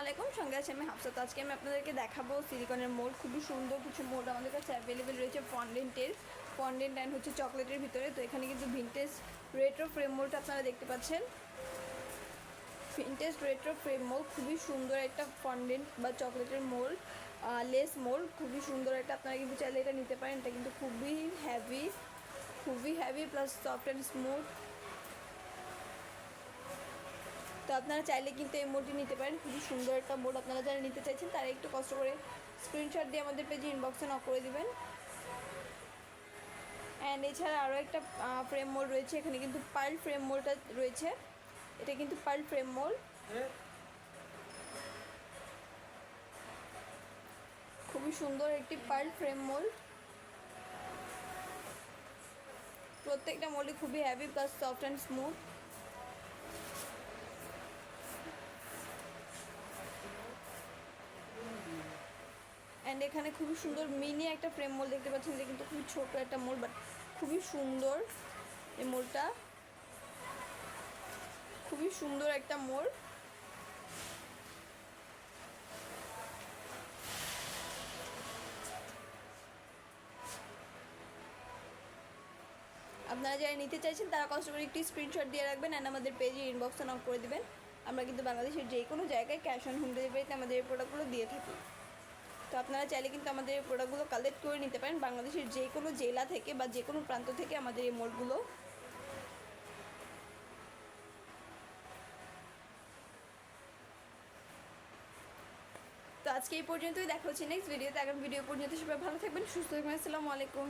আলাইকুম সঙ্গে আছে আমি হাফসাত। আজকে আমি আপনাদেরকে দেখাবো সিলিকনের মোল্ড। খুবই সুন্দর, কিছু মোল্ড আমাদের কাছে অ্যাভেলেবেল রয়েছে ফন্ডেন্টের ফন্ডেন্ট অ্যান্ড হচ্ছে চকলেটের ভিতরে। তো এখানে কিন্তু ভিনটেজ রেট্রো ফ্রেম মোল্ড আপনারা দেখতে পাচ্ছেন। ভিনটেজ রেট্রো ফ্রেম মোল্ড খুবই সুন্দর একটা ফন্ডেন্ট বা চকলেটের মোল্ড লেস মোল্ড খুবই সুন্দর একটা। আপনারা কিন্তু চাইলে এটা নিতে পারেন। এটা কিন্তু খুবই হ্যাভি খুবই heavy plus soft and smooth তো আপনারা চাইলে কিন্তু এই মোডটি নিতে পারেন। খুবই সুন্দর একটা মোড আপনারা যারা নিতে চাইছেন, তারা একটু কষ্ট করে স্ক্রিনশট দিয়ে আমাদের পেজে ইনবক্সে নক করে দিবেন। অ্যান্ড এছাড়া আরও একটা ফ্রেম মোল রয়েছে। এখানে কিন্তু পার্ল ফ্রেম মোলটা রয়েছে। এটা কিন্তু পার্ল ফ্রেম মোল খুবই সুন্দর একটি পার্ল ফ্রেম মোল প্রত্যেকটা মোলই খুবই heavy plus soft and smooth and এখানে খুবই সুন্দর মিনি একটা ফ্রেম মোল দেখতে পাচ্ছেন এটা কিন্তু খুবই ছোট একটা মোল বাট খুবই সুন্দর এই মোলটা খুবই সুন্দর একটা মোল আপনারা যারা নিতে চাইছেন, তারা কষ্ট করে একটি স্ক্রিনশট দিয়ে রাখবেন অ্যান্ড আমাদের পেজে ইনবক্সে নক করে দেবেন। আমরা কিন্তু বাংলাদেশের যে কোনো জায়গায় ক্যাশ অন হোম ডেলিভারিতে আমাদের এই প্রোডাক্টগুলো দিয়ে থাকি। তো আপনারা চাইলে কিন্তু আমাদের এই প্রোডাক্টগুলো কালেক্ট করে নিতে পারেন বাংলাদেশের যে কোনো জেলা থেকে বা যে কোনো প্রান্ত থেকে আমাদের এই মোড়গুলো তো আজকে এই পর্যন্তই, দেখা হচ্ছে নেক্সট ভিডিওতে আগামী ভিডিও পর্যন্ত সবাই ভালো থাকবেন, সুস্থ থাকবেন, আসসালামু আলাইকুম।